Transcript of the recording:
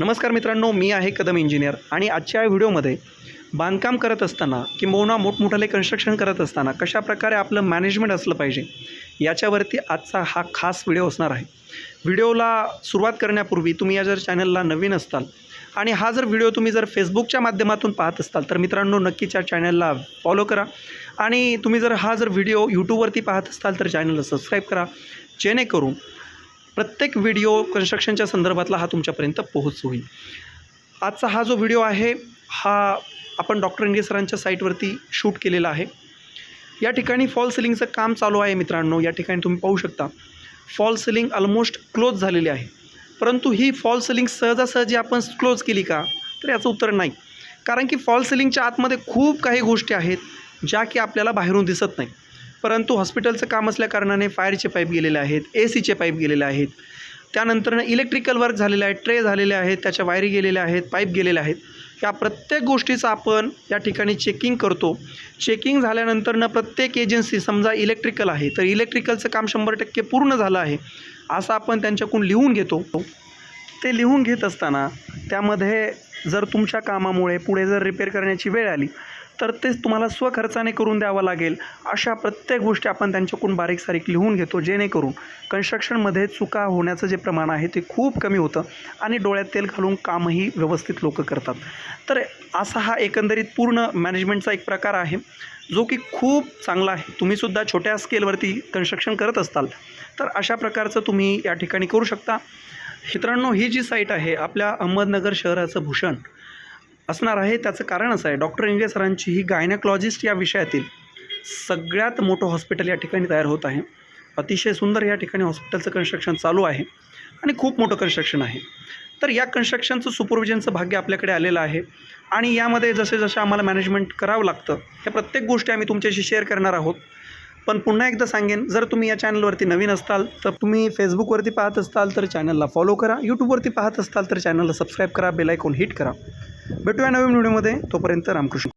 नमस्कार मित्रांनो मी आहे कदम इंजिनियर आणि आजच्या या व्हिडिओमध्ये बांधकाम करत असताना किंबहुना मोठमोठाले कन्स्ट्रक्शन करत असताना कशा प्रकारे आपलं मॅनेजमेंट असलं पाहिजे याच्यावरती आजचा हा खास व्हिडिओ असणार आहे. व्हिडिओला सुरुवात करण्यापूर्वी तुम्ही या जर चॅनलला नवीन असताल आणि हा जर व्हिडिओ तुम्ही जर फेसबुकच्या माध्यमातून पाहत असताल तर मित्रांनो नक्कीच या चॅनलला फॉलो करा आणि तुम्ही जर हा जर व्हिडिओ यूट्यूबवरती पाहत असाल तर चॅनलला सबस्क्राईब करा. जेणेकरून प्रत्येक व्हिडिओ कन्स्ट्रक्शनच्या संदर्भातला हा तुमच्यापर्यंत पोहोच होईल. आजचा हा जो व्हिडिओ आहे हा आपण डॉक्टर इंगे सरांच्या साईटवरती शूट केलेला आहे. या ठिकाणी फॉल सिलिंगचं काम चालू आहे मित्रांनो या ठिकाणी तुम्ही पाहू शकता. फॉल सिलिंग ऑलमोस्ट क्लोज झालेली आहे. परंतु ही फॉल सिलिंग सहजासहजी आपण क्लोज केली का? तर याचं उत्तर नाही. कारण की फॉल सिलिंगच्या आतमध्ये खूप काही गोष्टी आहेत ज्या की आपल्याला बाहेरून दिसत नाही. परंतु हॉस्पिटलचं काम असल्याकारणाने फायरचे पाईप गेलेले आहेत ए सीचे पाईप गेलेले आहेत. त्यानंतरनं इलेक्ट्रिकल वर्क झालेलं आहे ट्रे झालेले आहेत त्याच्या वायरी गेलेल्या आहेत पाईप गेलेले आहेत. या प्रत्येक गोष्टीचं आपण या ठिकाणी चेकिंग करतो. चेकिंग झाल्यानंतरनं प्रत्येक एजन्सी समजा इलेक्ट्रिकल आहे तर इलेक्ट्रिकलचं काम शंभर टक्के पूर्ण झालं आहे असं आपण त्यांच्याकडून लिहून घेतो. ते लिहून घेत असताना त्यामध्ये जर तुमच्या कामामुळे पुढे जर रिपेअर करण्याची वेळ आली तर तेच तुम्हाला स्वखर्चाने करून द्यावं लागेल. अशा प्रत्येक गोष्टी आपण त्यांच्याकडून बारीक सारीक लिहून घेतो जेणेकरून कन्स्ट्रक्शनमध्ये चुका होण्याचं जे प्रमाण आहे ते खूप कमी होतं आणि डोळ्यात तेल घालून कामही व्यवस्थित लोक करतात. तर असा हा एकंदरीत पूर्ण मॅनेजमेंटचा एक प्रकार आहे जो की खूप चांगला आहे. तुम्हीसुद्धा छोट्या स्केलवरती कन्स्ट्रक्शन करत असताल तर अशा प्रकारचं तुम्ही या ठिकाणी करू शकता. मित्रांनो ही जी साईट आहे आपल्या अहमदनगर शहराचं भूषण असणार आहे. त्याचं कारण असं आहे. डॉक्टर इंगे सरांची ही गायनॅकॉलॉजिस्ट या विषयातील सगळ्यात मोठं हॉस्पिटल या ठिकाणी तयार होत आहे. अतिशय सुंदर या ठिकाणी हॉस्पिटलचं कन्स्ट्रक्शन चालू आहे आणि खूप मोठं कन्स्ट्रक्शन आहे. तर या कन्स्ट्रक्शनचं सुपरविजनचं भाग्य आपल्याकडे आलेलं आहे. आणि यामध्ये जसे जसे आम्हाला मॅनेजमेंट करावं लागतं ह्या प्रत्येक गोष्टी आम्ही तुमच्याशी शेअर करणार आहोत. पण पुन्हा एकदा सांगेन जर तुम्ही या चॅनलवरती नवीन असताल तर तुम्ही फेसबुकवरती पाहत असताल तर चॅनलला फॉलो करा. यूट्यूबवरती पाहत असताल तर चॅनलला सबस्क्राईब करा. बेलायकॉन हिट करा. भेटूया नवीन व्हिडिओमध्ये तोपर्यंत रामकृष्ण.